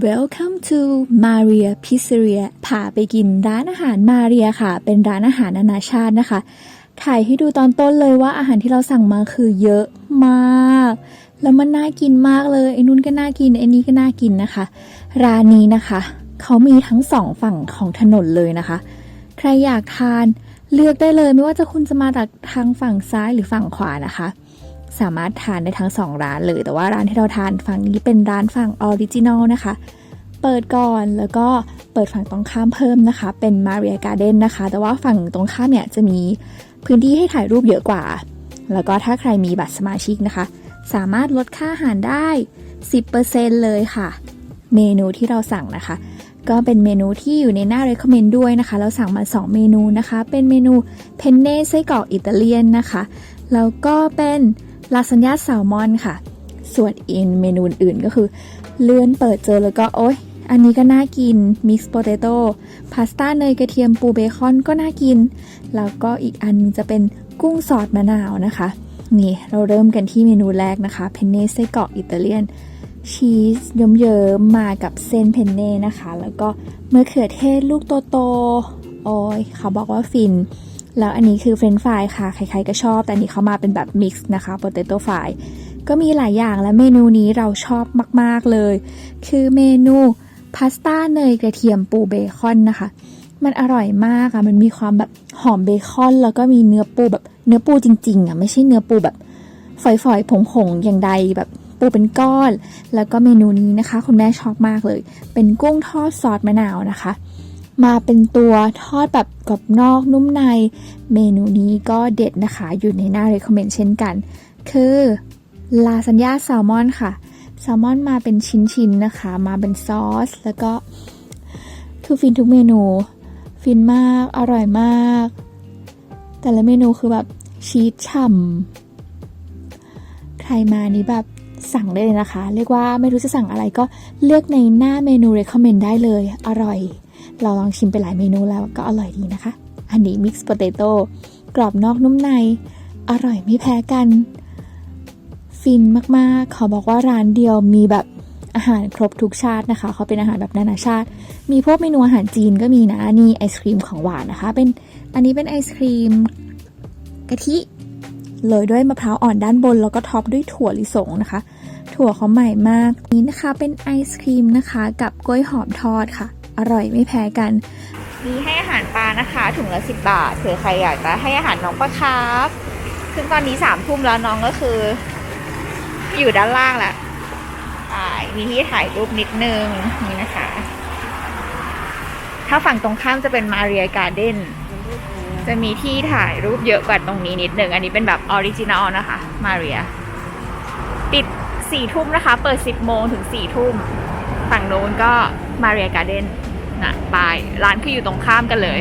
Welcome to Maria Pizzeria พาไปกินร้านอาหารมาเรียค่ะ เป็นร้านอาหารนานาชาตินะคะ ถ่ายให้ดูตอนต้นเลยว่าอาหารที่เราสั่งมาคือเยอะมาก แล้วมันน่ากินมากเลยไอ้นู้นก็น่ากินไอ้นี้ก็น่ากินนะคะ ร้านนี้นะคะ เขามีทั้งสองฝั่งของถนนเลยนะคะ ใครอยากทานเลือกได้เลยไม่ว่าจะคุณจะมาจากทางฝั่งซ้ายหรือฝั่งขวานะคะ สามารถทานได้ทั้งสองร้านเลย แต่ว่าร้านที่เราทานฝั่งนี้เป็นร้านฝั่งออริจินอลนะคะ เปิดก่อนแล้วก็เปิดฝั่งตรงข้ามเพิ่มนะคะ เป็น Maria Garden นะคะ แต่ว่าฝั่งตรงข้ามเนี่ยจะมีพื้นที่ให้ถ่ายรูปเยอะกว่า แล้วก็ถ้าใครมีบัตรสมาชิกนะคะ สามารถลดค่าอาหารได้ 10%เลยค่ะ เมนูที่เราสั่งนะคะ ก็เป็นเมนูที่อยู่ในหน้า recommend ด้วยนะคะเราสั่งมา 2 เมนูนะคะ เป็นเมนูเพนเน่ไส้กรอกอิตาเลียนนะคะ แล้วก็เป็น ลาซานญ่าแซลมอนค่ะ ส่วนอีกเมนูอื่นก็คือ เลื่อนเปิดเจอแล้วก็โอ๊ย อันนี้ก็น่ากินมิกซ์โปเตโต้พาสต้าเนยกระเทียมปูเบคอนก็น่ากิน แล้วก็อีกอันจะเป็นกุ้งซอสมะนาวนะคะ นี่เราเริ่มกันที่เมนูแรกนะคะเพนเน่ไส้กรอกอิตาเลียนชีสเยิ้มๆมากับเส้นเพนเน่นะคะ แล้วก็มะเขือเทศลูกโตๆโอ้ยเขาบอกว่าฟิน แล้วอันนี้คือเฟรนช์ฟรายค่ะ ใครๆก็ชอบ แต่อันนี้เขามาเป็นแบบมิกซ์นะคะโปเตโต้ฟรายก็มีหลายอย่างและเมนูนี้เราชอบมากๆเลย คือเมนูพาสต้าเนยกระเทียมปูเบคอนนะคะ มันอร่อยมากอะมันมีความแบบหอมเบคอน แล้วก็มีเนื้อปูแบบเนื้อปูจริงๆอะไม่ใช่เนื้อปูแบบฝอยๆ ผงๆ อย่างใดแบบปูเป็นก้อน แล้วก็เมนูนี้นะคะ คุณแม่ชอบมากเลย เป็นกุ้งทอดซอสมะนาวนะคะ มาเป็นตัวทอดแบบกรอบนอกนุ่มใน เมนูนี้ก็เด็ดนะคะอยู่ในหน้า recommend เช่นกัน คือลาซานญ่าแซลมอนค่ะแซลมอนมาเป็นชิ้นๆนะคะ มาเป็นซอส แล้วก็คือฟินทุกเมนู ฟินมากอร่อยมาก แต่ละเมนูคือแบบชีสฉ่ำใครมานี้แบบสั่งได้เลยนะคะ เรียกว่าไม่รู้จะสั่งอะไรก็เลือกในหน้าเมนู recommend ได้เลย อร่อย เราลองชิมไปหลายเมนูแล้วก็อร่อยดีนะคะ อันนี้ mix potato กรอบนอกนุ่มใน อร่อยไม่แพ้กัน ฟินมากๆเขาบอกว่าร้านเดียวมีแบบอาหารครบทุกชาตินะคะ เขาเป็นอาหารแบบนานาชาติ มีพวกเมนูอาหารจีนก็มีนะ นี่ไอศครีมของหวานนะคะ เป็น อันนี้เป็นไอศครีมกะทิโรยด้วยมะพร้าวอ่อนด้านบน แล้วก็ท็อปด้วยถั่วลิสงนะคะ ถั่วเขาใหม่มาก นี้นะคะเป็นไอศครีมนะคะ กับกล้วยหอมทอดค่ะ อร่อยไม่แพ้กัน มีให้อาหารปลานะคะถุงละสิบบาทเผื่อใครอยากจะให้อาหารน้องปลาคาร์ฟซึ่งตอนนี้สามทุ่มแล้วน้องก็คือ อยู่ด้านล่างแหละมีที่ถ่ายรูปนิดนึงนี่นะคะ ถ้าฝั่งตรงข้ามจะเป็นมาเรียการ์เด้นจะมีที่ถ่ายรูปเยอะกว่าตรงนี้นิดนึง อันนี้เป็นแบบออริจินอลนะคะ มาเรีย ปิดสี่ทุ่มนะคะ เปิดสิบโมงถึงสี่ทุ่ม ฝั่งโน้นก็ มาเรียการ์เด้นนะไปร้านคืออยู่ตรงข้ามกันเลย